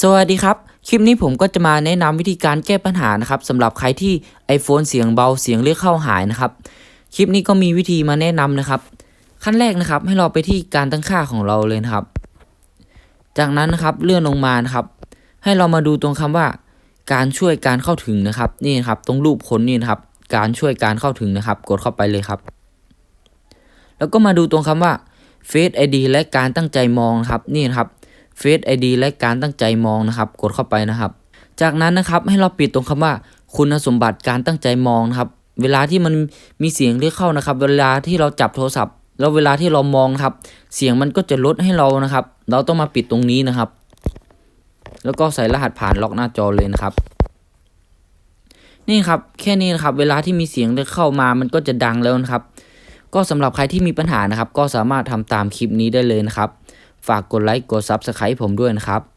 สวัสดีครับ คลิปนี้ผมก็จะมาแนะนำวิธีการแก้ปัญหานะครับสำหรับใครที่ iPhone เสียงเบาเสียงเรียกเข้าหายนะครับ คลิปนี้ก็มีวิธีมาแนะนำนะครับ ขั้นแรกนะครับให้เราไปที่การตั้งค่าของเราเลยนะครับ จากนั้นนะครับเลื่อนลงมานะครับ ให้เรามาดูตรงคำว่า การช่วยการเข้าถึงนะครับ นี่นะครับตรงรูปคนนี่นะครับ การช่วยการเข้าถึงนะครับ กดเข้าไปเลยครับ แล้วก็มาดูตรงคำว่า Face ID และการตั้งใจมองครับนี่นะครับ Face ID และการตั้งใจมองนะครับ กดเข้าไปนะครับ จากนั้นนะครับให้เราปิดตรงคำว่า คุณสมบัติการตั้งใจมองนะครับ เวลาที่มันมีเสียงเรียกเข้านะครับ เวลาที่เราจับโทรศัพท์ แล้วเวลาที่เรามองครับ เสียงมันก็จะลดให้เรานะครับ เราต้องมาปิดตรงนี้นะครับ แล้วก็ใส่รหัสผ่านล็อกหน้าจอเลยนะครับนี่ครับแค่นี้นะครับเวลาที่มีเสียงเรียกเข้ามามันก็จะดังแล้วนะครับ ก็สำหรับใครที่มีปัญหานะครับ ก็สามารถทำตามคลิปนี้ได้เลยนะครับ ฝากกดไลค์กด Subscribe ผมด้วยนะครับ